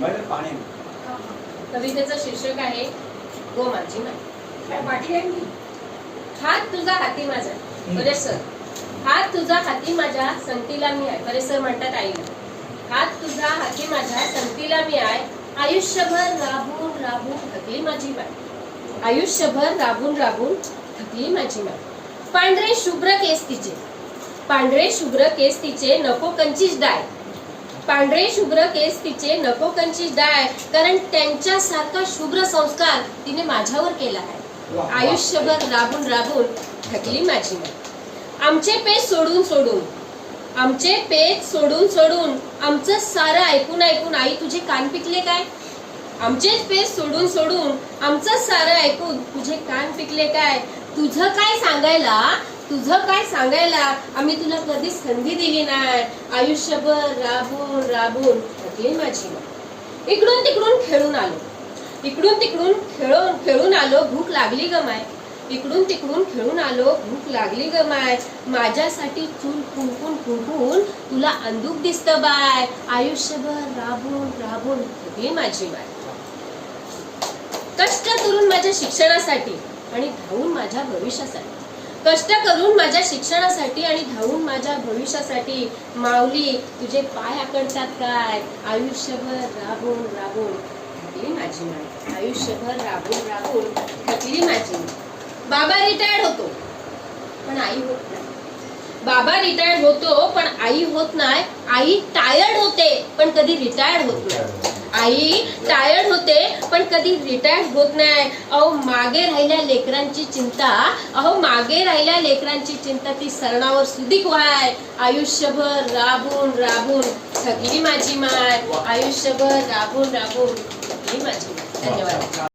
बरं पाणी. कवितेचं शीर्षक आहे गो माझी माय हात तुझा हाती माझा. परेश सर. हात तुझा हाती माझ्या संगतीला मी आहे. परेश सर म्हणतात आईला हात तुझा हाती माझ्या संगतीला मी आहे. आयुष्यभर राबून राबून थकली माझी बाई आयुष्यभर राबून राबून थकली माझी माय पांढरे शुभ्र केस तिचे. पांढरे शुभ्र केस तिचे नको कंचीच डाय पांढरे शुभ्र केस तिचे नको कंचीच डाय कारण त्यांच्यासारखा शुभ्र संस्कार तिने माझ्यावर केला आहे. आयुष्यभर राबून राबून थकली माझी आमचे पेच सोडून सोडून आमचे पेच सोडून सोडून आमचं सारं ऐकून ऐकून आई तुझे कान पिकले काय? आमचेच पेच सोडून सोडून आमचं सारं ऐकून तुझे कान पिकले काय? तुझं काय सांगायला तुझं काय सांगायला? आम्ही तुला कधीच संधी दिली नाही. आयुष्यभर राबून राबून थकली माझी. माय इकडून तिकडून खेळून आलो. इकडून तिकडून खेळून खेळून आलो भूक लागली ग माय. इकडून तिकडून खेळून आलो भूक लागली ग माय. माझ्यासाठी चूल कुंकून कुंकून तुला अंदूक दिसत बाय. आयुष्यभर राबून राबून थकली माझी माय. कष्ट करून माझ्या शिक्षणासाठी आणि धावून माझ्या भविष्यासाठी. कष्ट करून माझ्या शिक्षणासाठी आणि धावून माझ्या भविष्यासाठी माऊली तुझे पाय आकडतात काय? आयुष्यभर राबून राबून. थकली माझी माय. आयुष्यभर राबून राबून थकली माझी बाबा रिटायर्ड होतो. पण आई होत नाही. बाबा रिटायर्ड होतो पण आई होत नाही. आई टायर्ड होते पण कधी रिटायर्ड होत नाही. आई टायर्ड होते पण कधी रिटायर्ड होत नाही. अहो मागे राहिल्या लेकरांची चिंता अहो मागे राहिल्या लेकरांची चिंता ती सरणावर सुदीक व्हाय. आयुष्यभर राबून राबून थकली माझी माय. आयुष्यभर राबून राबून थकली माझी माय. धन्यवाद.